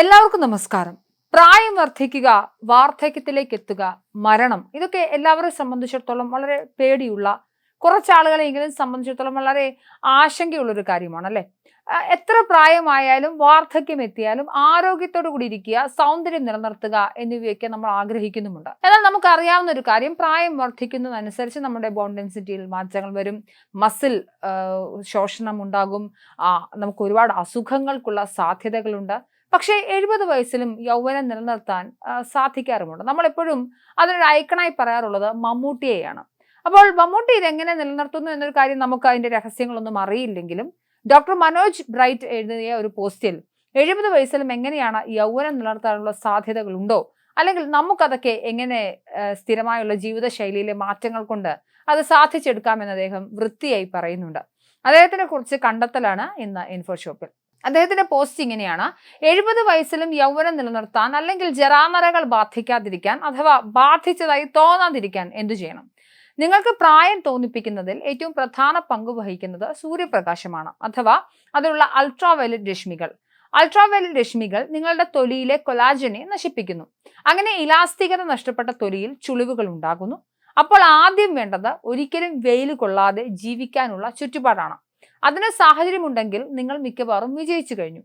എല്ലാവർക്കും നമസ്കാരം. പ്രായം വർദ്ധിക്കുക വാർദ്ധക്യത്തിലേക്ക് എത്തുക മരണം ഇതൊക്കെ എല്ലാവരെയും സംബന്ധിച്ചിടത്തോളം വളരെ പേടിയുള്ള കുറച്ച് ആളുകളെങ്കിലും സംബന്ധിച്ചിടത്തോളം വളരെ ആശങ്കയുള്ള ഒരു കാര്യമാണ് അല്ലെ എത്ര പ്രായമായാലും വാർദ്ധക്യം എത്തിയാലും ആരോഗ്യത്തോടു കൂടി ഇരിക്കുക സൗന്ദര്യം നിലനിർത്തുക എന്നിവയൊക്കെ നമ്മൾ ആഗ്രഹിക്കുന്നുമുണ്ട്. എന്നാൽ നമുക്കറിയാവുന്ന ഒരു കാര്യം പ്രായം വർദ്ധിക്കുന്നതനുസരിച്ച് നമ്മുടെ ബോൺ ഡെൻസിറ്റിയിൽ മാറ്റങ്ങൾ വരും മസിൽ ശോഷണം ഉണ്ടാകും നമുക്ക് ഒരുപാട് അസുഖങ്ങൾക്കുള്ള സാധ്യതകളുണ്ട്. പക്ഷേ എഴുപത് വയസ്സിലും യൗവനം നിലനിർത്താൻ സാധിക്കാറുമുണ്ട്. നമ്മളെപ്പോഴും അതിനൊരു ഐക്കണായി പറയാറുള്ളത് മമ്മൂട്ടിയെയാണ്. അപ്പോൾ മമ്മൂട്ടി ഇതെങ്ങനെ നിലനിർത്തുന്നു എന്നൊരു കാര്യം നമുക്ക് അതിന്റെ രഹസ്യങ്ങളൊന്നും അറിയില്ലെങ്കിലും ഡോക്ടർ മനോജ് ബ്രൈറ്റ് എഴുതിയ ഒരു പോസ്റ്റിൽ എഴുപത് വയസ്സിലും എങ്ങനെയാണ് യൗവനം നിലനിർത്താനുള്ള സാധ്യതകളുണ്ടോ? അല്ലെങ്കിൽ നമുക്കതൊക്കെ എങ്ങനെ സ്ഥിരമായുള്ള ജീവിതശൈലിയിലെ മാറ്റങ്ങൾ കൊണ്ട് അത് സാധിച്ചെടുക്കാമെന്ന് അദ്ദേഹം വൃത്തിയായി പറയുന്നുണ്ട്. അദ്ദേഹത്തിനെ കുറിച്ച് കണ്ടെത്തലാണ് ഇന്ന് ഇൻഫോ ഷോപ്പിൽ അദ്ദേഹത്തിന്റെ പോസ്റ്റ് ഇങ്ങനെയാണ്. എഴുപത് വയസ്സിലും യൗവനം നിലനിർത്താൻ അല്ലെങ്കിൽ ജരാനരകൾ ബാധിക്കാതിരിക്കാൻ അഥവാ ബാധിച്ചതായി തോന്നാതിരിക്കാൻ എന്തു ചെയ്യണം? നിങ്ങൾക്ക് പ്രായം തോന്നിപ്പിക്കുന്നതിൽ ഏറ്റവും പ്രധാന പങ്ക് വഹിക്കുന്നത് സൂര്യപ്രകാശമാണ്. അഥവാ അതിലുള്ള അൾട്രാവയലറ്റ് രശ്മികൾ. അൾട്രാവയലറ്റ് രശ്മികൾ നിങ്ങളുടെ തൊലിയിലെ കൊലാജനെ നശിപ്പിക്കുന്നു. അങ്ങനെ ഇലാസ്തികത നഷ്ടപ്പെട്ട തൊലിയിൽ ചുളിവുകൾ ഉണ്ടാകുന്നു. അപ്പോൾ ആദ്യം വേണ്ടത് ഒരിക്കലും വെയിൽ കൊള്ളാതെ ജീവിക്കാനുള്ള ചുറ്റുപാടാണ്. അതിന് സാഹചര്യമുണ്ടെങ്കിൽ നിങ്ങൾ മിക്കവാറും വിജയിച്ചു കഴിഞ്ഞു.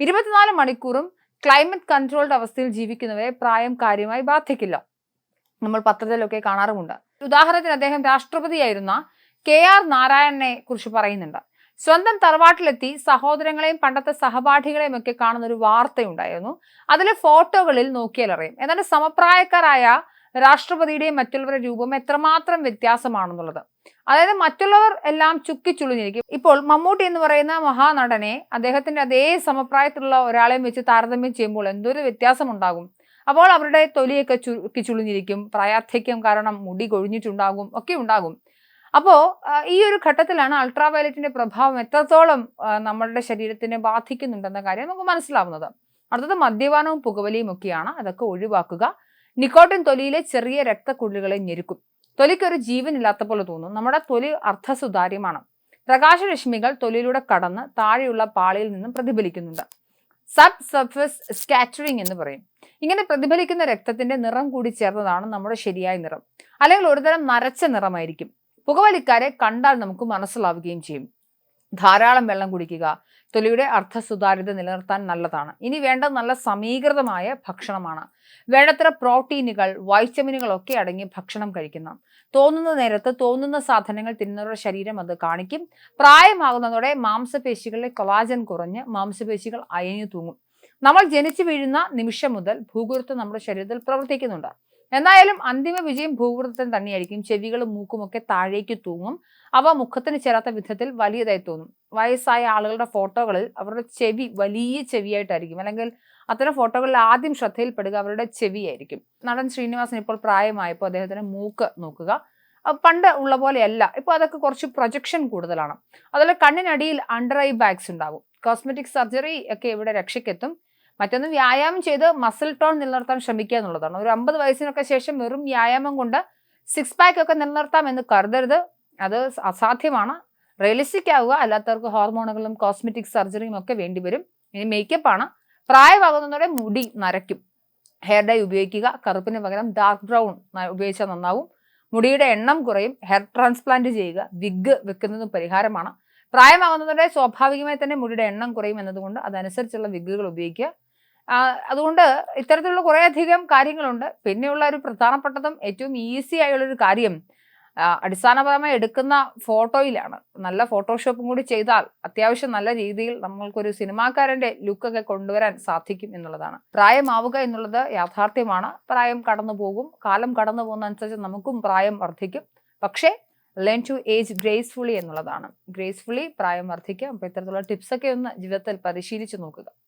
ഇരുപത്തിനാല് മണിക്കൂറും ക്ലൈമറ്റ് കൺട്രോൾഡ് അവസ്ഥയിൽ ജീവിക്കുന്നവരെ പ്രായം കാര്യമായി ബാധിക്കില്ല. നമ്മൾ പത്രത്തിലൊക്കെ കാണാറുമുണ്ട്. ഉദാഹരണത്തിന് അദ്ദേഹം രാഷ്ട്രപതിയായിരുന്ന കെ ആർ നാരായണനെ കുറിച്ച് പറയുന്നുണ്ട്. സ്വന്തം തറവാട്ടിലെത്തി സഹോദരങ്ങളെയും പണ്ടത്തെ സഹപാഠികളെയും ഒക്കെ കാണുന്ന ഒരു വാർത്തയുണ്ടായിരുന്നു. അതിലെ ഫോട്ടോകളിൽ നോക്കിയാൽ അറിയാം. എന്നാൽ സമപ്രായക്കാരായ രാഷ്ട്രപതിയുടെയും മറ്റുള്ളവരുടെ രൂപം എത്രമാത്രം വ്യത്യാസമാണെന്നുള്ളത്. അതായത് മറ്റുള്ളവർ എല്ലാം ചുക്കിച്ചുളിഞ്ഞിരിക്കും ഇപ്പോൾ മമ്മൂട്ടി എന്ന് പറയുന്ന മഹാനടനെ അദ്ദേഹത്തിന്റെ അതേ സമപ്രായത്തിലുള്ള ഒരാളെയും വെച്ച് താരതമ്യം ചെയ്യുമ്പോൾ എന്തൊരു വ്യത്യാസം ഉണ്ടാകും അപ്പോൾ അവരുടെ തൊലിയൊക്കെ ചുക്കിച്ചുളിഞ്ഞിരിക്കും പ്രായാർത്ഥ്യം കാരണം മുടി കൊഴിഞ്ഞിട്ടുണ്ടാകും ഒക്കെ ഉണ്ടാകും. അപ്പോൾ ഈ ഒരു ഘട്ടത്തിലാണ് അൾട്രാ വയലറ്റിന്റെ പ്രഭാവം എത്രത്തോളം നമ്മളുടെ ശരീരത്തിനെ ബാധിക്കുന്നുണ്ടെന്ന കാര്യം നമുക്ക് മനസ്സിലാവുന്നത്. അടുത്തത് മദ്യപാനവും പുകവലിയും ഒക്കെയാണ്. അതൊക്കെ ഒഴിവാക്കുക. നിക്കോട്ടിൻ തൊലിയിലെ ചെറിയ രക്തക്കുള്ളികളെ ഞെരുക്കും. തൊലിക്ക് ഒരു ജീവനില്ലാത്ത പോലെ തോന്നും. നമ്മുടെ തൊലി അർത്ഥസുതാര്യമാണ് പ്രകാശരശ്മികൾ തൊലിയിലൂടെ കടന്ന് താഴെയുള്ള പാളിയിൽ നിന്നും പ്രതിഫലിക്കുന്നുണ്ട്. സബ് സർഫസ് സ്കാറ്ററിംഗ് എന്ന് പറയും. ഇങ്ങനെ പ്രതിഫലിക്കുന്ന രക്തത്തിന്റെ നിറം കൂടി ചേർന്നതാണ് നമ്മുടെ ശരിയായ നിറം. അല്ലെങ്കിൽ ഒരുതരം നരച്ച നിറമായിരിക്കും. പുകവലിക്കാരെ കണ്ടാൽ നമുക്ക് മനസ്സിലാവുകയും ചെയ്യും. ധാരാളം വെള്ളം കുടിക്കുക. തൊലിയുടെ അർത്ഥസുതാര്യത നിലനിർത്താൻ നല്ലതാണ്. ഇനി വേണ്ട നല്ല സമീകൃതമായ ഭക്ഷണമാണ്. വേണ്ടത്ര പ്രോട്ടീനുകൾ വൈറ്റമിനുകൾ ഒക്കെ അടങ്ങിയ ഭക്ഷണം കഴിക്കുന്ന തോന്നുന്ന നേരത്ത് തോന്നുന്ന സാധനങ്ങൾ തിന്നുന്നവരുടെ ശരീരം അത് കാണിക്കും. പ്രായമാകുന്നതോടെ മാംസപേശികളിലെ കൊളാജൻ കുറഞ്ഞ് മാംസപേശികൾ അയഞ്ഞു തൂങ്ങും. നമ്മൾ ജനിച്ചു വീഴുന്ന നിമിഷം മുതൽ ഭൂഗുരുത്വം നമ്മുടെ ശരീരത്തിൽ പ്രവർത്തിക്കുന്നുണ്ട്. എന്തായാലും അന്തിമ വിജയം ഭൂവൃത്തത്തിന് തന്നെയായിരിക്കും. ചെവികളും മൂക്കുമൊക്കെ താഴേക്ക് തൂങ്ങും. അവ മുഖത്തിന് ചേരാത്ത വിധത്തിൽ വലിയതായി തോന്നും. വയസ്സായ ആളുകളുടെ ഫോട്ടോകളിൽ അവരുടെ ചെവി വലിയ ചെവിയായിട്ടായിരിക്കും. അല്ലെങ്കിൽ അത്തരം ഫോട്ടോകളിൽ ആദ്യം ശ്രദ്ധയിൽപ്പെടുക അവരുടെ ചെവിയായിരിക്കും. നടൻ ശ്രീനിവാസൻ ഇപ്പോൾ പ്രായമായപ്പോൾ അദ്ദേഹത്തിന് മൂക്ക് നോക്കുക. പണ്ട് ഉള്ള പോലെയല്ല. ഇപ്പോൾ അതൊക്കെ കുറച്ച് പ്രൊജക്ഷൻ കൂടുതലാണ്. അതുപോലെ കണ്ണിനടിയിൽ അണ്ടർ ഐ ബാഗ്സ് ഉണ്ടാകും. കോസ്മെറ്റിക് സർജറി ഒക്കെ ഇവിടെ രക്ഷയ്ക്കെത്തും. മറ്റൊന്ന് വ്യായാമം ചെയ്ത് മസിൽ ടോൺ നിലനിർത്താൻ ശ്രമിക്കുക എന്നുള്ളതാണ്. ഒരു അമ്പത് വയസ്സിനൊക്കെ ശേഷം വെറും വ്യായാമം കൊണ്ട് സിക്സ് പാക്ക് ഒക്കെ നിലനിർത്താം എന്ന് കരുതരുത്. അത് അസാധ്യമാണ്. റിയലിസ്റ്റിക് ആവുക അല്ലാത്തവർക്ക് ഹോർമോണുകളും കോസ്മെറ്റിക് സർജറിയും ഒക്കെ വേണ്ടിവരും ഇനി മേക്കപ്പ് ആണ്. പ്രായമാകുന്നതോടെ മുടി നരയ്ക്കും. ഹെയർ ഡൈ ഉപയോഗിക്കുക. കറുപ്പിന് പകരം ഡാർക്ക് ബ്രൗൺ ഉപയോഗിച്ചാൽ നന്നാവും. മുടിയുടെ എണ്ണം കുറയും. ഹെയർ ട്രാൻസ്പ്ലാന്റ് ചെയ്യുക. വിഗ് വെക്കുന്നതും പരിഹാരമാണ്. പ്രായമാകുന്നതോടെ സ്വാഭാവികമായി തന്നെ മുടിയുടെ എണ്ണം കുറയും എന്നതുകൊണ്ട് അതനുസരിച്ചുള്ള വിഗുകൾ ഉപയോഗിക്കുക. അതുകൊണ്ട് ഇത്തരത്തിലുള്ള കുറേ അധികം കാര്യങ്ങളുണ്ട്. പിന്നെയുള്ള ഒരു പ്രധാനപ്പെട്ടതും ഏറ്റവും ഈസി ആയുള്ളൊരു കാര്യം അടിസ്ഥാനപരമായി എടുക്കുന്ന ഫോട്ടോയിലാണ്. നല്ല ഫോട്ടോഷോപ്പും കൂടി ചെയ്താൽ അത്യാവശ്യം നല്ല രീതിയിൽ നമ്മൾക്കൊരു സിനിമാക്കാരന്റെ ലുക്കൊക്കെ കൊണ്ടുവരാൻ സാധിക്കും എന്നുള്ളതാണ്. പ്രായമാവുക എന്നുള്ളത് യാഥാർത്ഥ്യമാണ്. പ്രായം കടന്നു പോകും. കാലം കടന്നു പോകുന്ന അനുസരിച്ച് നമുക്കും പ്രായം വർദ്ധിക്കും. പക്ഷേ ലേൺ ടു ഏജ് ഗ്രേസ്ഫുള്ളി എന്നുള്ളതാണ്. ഗ്രേസ്ഫുള്ളി പ്രായം വർദ്ധിക്കുക. അപ്പോൾ ഇത്തരത്തിലുള്ള ടിപ്സൊക്കെ ഒന്ന് ജീവിതത്തിൽ പരിശീലിച്ച് നോക്കുക.